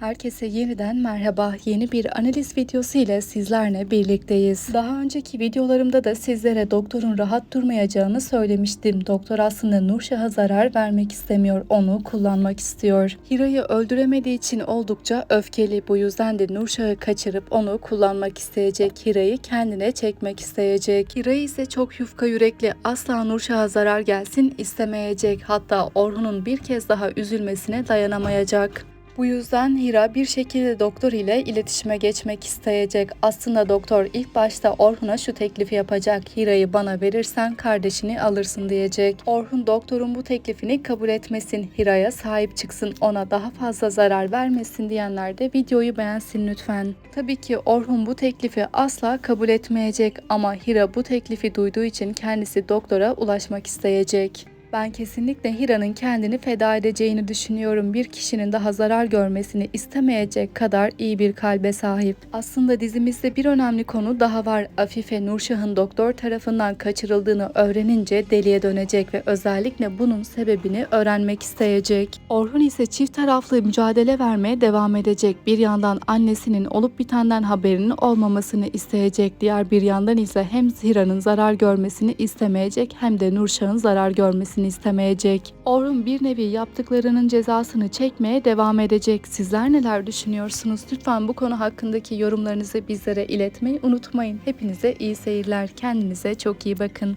Herkese yeniden merhaba. Yeni bir analiz videosu ile sizlerle birlikteyiz. Daha önceki videolarımda da sizlere doktorun rahat durmayacağını söylemiştim. Doktor aslında Nurşah'a zarar vermek istemiyor, onu kullanmak istiyor. Hira'yı öldüremediği için oldukça öfkeli. Bu yüzden de Nurşah'ı kaçırıp onu kullanmak isteyecek. Hira'yı kendine çekmek isteyecek. Hira ise çok yufka yürekli. Asla Nurşah'a zarar gelsin istemeyecek. Hatta Orhun'un bir kez daha üzülmesine dayanamayacak. Bu yüzden Hira bir şekilde doktor ile iletişime geçmek isteyecek. Aslında doktor ilk başta Orhun'a şu teklifi yapacak. Hira'yı bana verirsen kardeşini alırsın diyecek. Orhun doktorun bu teklifini kabul etmesin. Hira'ya sahip çıksın. Ona daha fazla zarar vermesin diyenler de videoyu beğensin lütfen. Tabii ki Orhun bu teklifi asla kabul etmeyecek ama Hira bu teklifi duyduğu için kendisi doktora ulaşmak isteyecek. Ben kesinlikle Hira'nın kendini feda edeceğini düşünüyorum. Bir kişinin daha zarar görmesini istemeyecek kadar iyi bir kalbe sahip. Aslında dizimizde bir önemli konu daha var. Afife Nurşah'ın doktor tarafından kaçırıldığını öğrenince deliye dönecek ve özellikle bunun sebebini öğrenmek isteyecek. Orhun ise çift taraflı mücadele vermeye devam edecek. Bir yandan annesinin olup bitenden haberinin olmamasını isteyecek. Diğer bir yandan ise hem Hira'nın zarar görmesini istemeyecek hem de Nurşah'ın zarar görmesini istemeyecek. Orhun bir nevi yaptıklarının cezasını çekmeye devam edecek. Sizler neler düşünüyorsunuz? Lütfen bu konu hakkındaki yorumlarınızı bizlere iletmeyi unutmayın. Hepinize iyi seyirler. Kendinize çok iyi bakın.